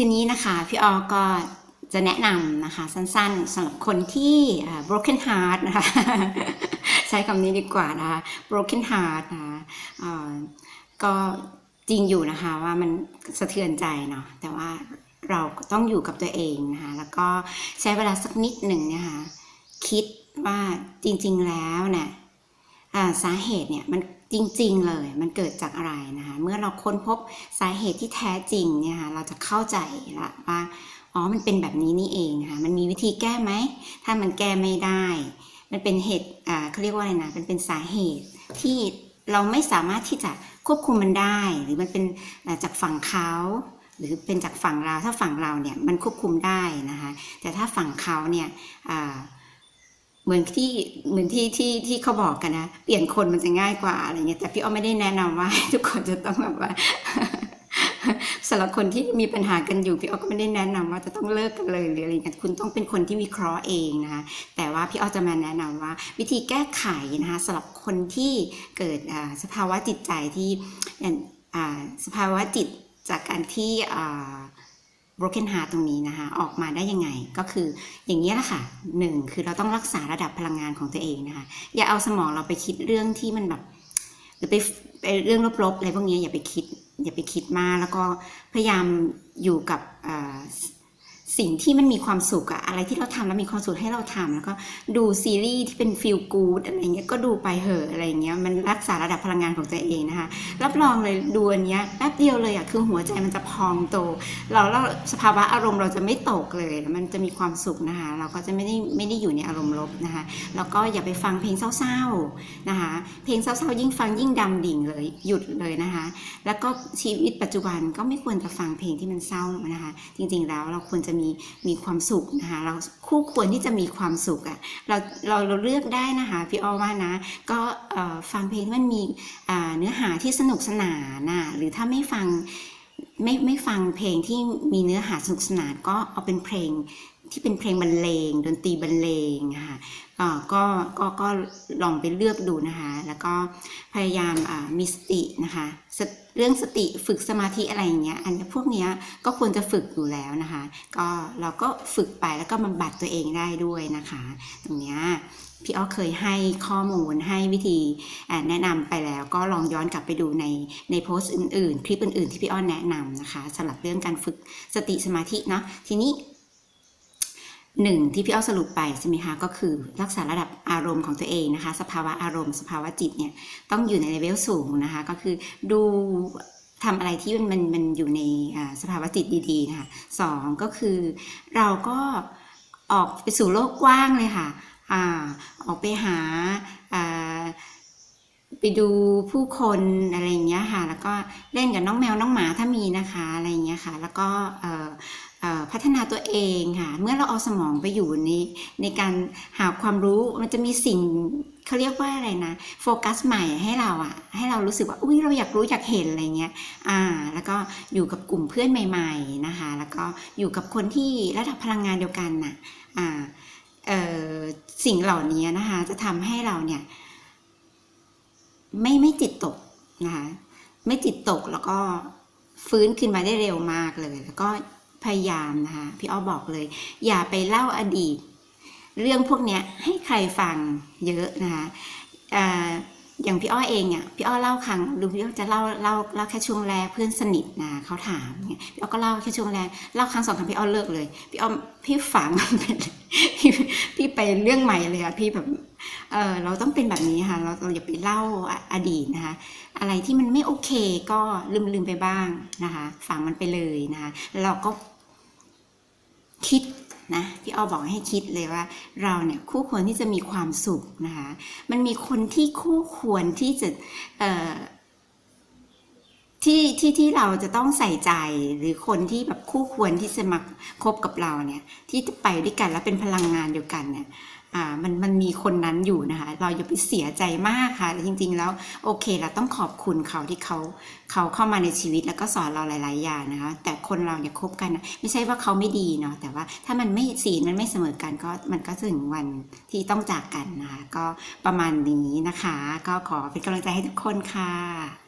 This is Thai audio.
ทีนี้นะคะพี่ออก็จะแนะนำนะคะสั้นๆสำหรับคนที่ broken heart นะคะใช้คำนี้ดีกว่านะคะ broken heart นะคะก็จริงอยู่นะคะว่ามันสะเทือนใจเนาะแต่ว่าเราต้องอยู่กับตัวเองนะคะแล้วก็ใช้เวลาสักนิดหนึ่งนะคะคิดว่าจริงๆแล้วเนี่ยสาเหตุเนี่ยมัน จริงๆเลยมันเกิดจากอะไรนะคะเมื่อเราค้นพบสาเหตุที่แท้จริงเนี่ยค่ะเราจะเข้าใจละว่าอ๋อมันเป็นแบบนี้นี่เองนะคะมันมีวิธีแก้ไหมถ้ามันแก้ไม่ได้ มันเป็นเหตุอ่าเขาเรียกว่าอะไรนะเป็นเป็นสาเหตุที่เราไม่สามารถที่จะควบคุมมันได้ หรือมันเป็นจากฝั่งเขาหรือเป็นจากฝั่งเราถ้าฝั่งเราเนี่ยมันควบคุมได้นะคะแต่ถ้าฝั่งเขาเนี่ยอ่า เหมือนที่เหมือนที่ที่ที่เขาบอกกันนะ เปลี่ยนคนมันจะง่ายกว่าอะไรเงี้ยแต่พี่อ้อไม่ได้แนะนำว่า ทุกคนจะต้องแบบว่าสำหรับคนที่มีปัญหากันอยู่พี่อ้อก็ไม่ได้แนะนำว่าจะต้องเลิกกันเลยหรืออะไรเงี้ยคุณต้องเป็นคนที่วิเคราะห์เองนะคะแต่ว่าพี่อ้อจะมาแนะนำว่า วิธีแก้ไขนะคะสำหรับคนที่เกิดอ่าสภาวะจิตใจที่อ่าสภาวะจิตจากการที่อ่า broken heart ตรงนี้นะคะ ออกมาได้ยังไงก็คืออย่างนี้แหละค่ะหนึ่งคือเราต้องรักษาระดับพลังงานของตัวเองนะคะ อย่าเอาสมองเราไปคิดเรื่องที่มันแบบหรือไปไปเรื่องลบๆอะไรพวกนี้อย่าไปคิด อย่าไปคิดมากแล้วก็พยายามอยู่กับอ่า สิ่งที่มันมีความสุขอะอะไรที่เราทำแล้วมีความสุขให้เราทำแล้วก็ดูซีรีส์ที่เป็นฟีลกูดอะไรเงี้ยก็ดูไปเหอะอะไรเงี้ยมันรักษาระดับพลังงานของตัวเองนะคะ รับรองเลยดูอันเนี้ยแป๊บเดียวเลยอะคือหัวใจมันจะพองโต เราเราสภาวะอารมณ์เราจะไม่ตกเลย มันจะมีความสุขนะคะ เราก็จะไม่ได้ไม่ได้อยู่ในอารมณ์ลบนะคะ แล้วก็อย่าไปฟังเพลงเศร้าๆนะคะ เพลงเศร้าๆยิ่งฟังยิ่งดำดิ่งเลยหยุดเลยนะคะ แล้วก็ชีวิตปัจจุบันก็ไม่ควรจะฟังเพลงที่มันเศร้านะคะ จริง ๆ แล้วเราควรจะมีมีความสุขนะคะเราคู่ควรที่จะมีความสุขอะ่ะเราเราเราเลือกได้นะคะพี่อ้อว่านะ ก็ฟังเพลงที่มันมีเนื้อหาที่สนุกสนานน่ะหรือถ้าไม่ฟังไม่ไม่ฟังเพลงที่มีเนื้อหาสนุกสนานก็เอาเป็นเพลง ที่เป็นเพลงบรรเลงดนตรีบรรเลงค่ะก็ก็ก็ลองไปเลือกดูนะคะ แล้วก็พยายามมีสตินะคะ เรื่องสติฝึกสมาธิอะไรอย่างเงี้ย อันพวกเนี้ยก็ควรจะฝึกอยู่แล้วนะคะ ก็เราก็ฝึกไปแล้วก็บำบัดตัวเองได้ด้วยนะคะ ตรงเนี้ยพี่อ้อเคยให้ข้อมูลให้วิธีแนะนำไปแล้วก็ลองย้อนกลับไปดูในในโพสต์อื่นๆ คลิปอื่นๆที่พี่อ้อแนะนำนะคะสำหรับเรื่องการฝึกสติสมาธิเนาะทีนี้ หนึ่งที่พี่อ้อสรุปไปใช่ไหมคะก็คือรักษาระดับอารมณ์ของตัวเองนะคะ สภาวะอารมณ์ สภาวะจิตเนี่ยต้องอยู่ในเลเวลสูงนะคะ ก็คือดูทำอะไรที่มันมันมันอยู่ในสภาวะจิตดีๆนะคะสองก็คือเราก็ออกไปสู่โลกกว้างเลยค่ะอ่าออกไปหาาไปดูผู้คนอะไรอย่างเงี้ยค่ะ แล้วก็เล่นกับน้องแมวน้องหมาถ้ามีนะคะอะไรอย่างเงี้ยค่ะ แล้วก็เอ่อเอ่อ พัฒนาตัวเองค่ะ เมื่อเราเอาสมองไปอยู่ในในการหาความรู้มันจะมีสิ่งเขาเรียกว่าอะไรนะโฟกัสใหม่ให้เราอะให้เรารู้สึกว่าอุ้ยเราอยากรู้อยากเห็นอะไรเงี้ยอ่า แล้วก็อยู่กับกลุ่มเพื่อนใหม่ ๆนะคะ แล้วก็อยู่กับคนที่ระดับพลังงานเดียวกันน่ะอ่าเอ่อสิ่งเหล่านี้นะคะ จะทำให้เราเนี่ย ไม่ไม่จิตตกนะคะไม่จิตตกแล้วก็ฟื้นขึ้นมาได้เร็วมากเลย แล้วก็ พยายามนะคะพี่อ้อบอกเลย อย่าไปเล่าอดีต เรื่องพวกเนี้ยให้ใครฟังเยอะนะคะอย่างพี่อ้อเองอะพี่อ้อเล่าครั้งหรือพี่อ้อจะเล่าเล่าเล่าแค่ช่วงแรกเพื่อนสนิทนะเขาถามเนี่ยพี่อ้อก็เล่าแค่ช่วงแรกเล่าครั้งสองครั้งพี่อ้อเลิกเลย พี่อ้อพี่ฝังมันเป็นพี่พี่ไปเรื่องใหม่เลยอะพี่แบบเออเราต้องเป็นแบบนี้ค่ะ เราเราอย่าไปเล่าอดีตนะคะ อะไรที่มันไม่โอเคก็ลืมลืมไปบ้างนะคะฝังมันไปเลยนะคะแล้วเราก็คิดนะพี่อ้อบอกให้คิดเลยว่า เราเนี่ยคู่ควรที่จะมีความสุขนะคะมันมีคนที่คู่ควรที่จะเอ่อที่ที่ที่เราจะต้องใส่ใจหรือคนที่แบบคู่ควรที่จะมาคบกับเราเนี่ย ที่จะไปด้วยกันแล้วเป็นพลังงานเดียวกันเนี่ย อ่ามันมันมีคนนั้นอยู่นะคะ เราอย่าไปเสียใจมากค่ะจริง ๆ แล้วโอเคเราต้องขอบคุณเขาที่เขาเขาเข้ามาในชีวิตแล้วก็สอนเราหลาย ๆ อย่างนะคะ แต่คนเราเนี่ยคบกันไม่ใช่ว่าเขาไม่ดีเนาะแต่ว่าถ้ามันไม่สีมันไม่เสมอกันก็มันก็ถึงวันที่ต้องจากกันนะคะก็ประมาณนี้นะคะ ก็ขอเป็นกำลังใจให้ทุกคนค่ะ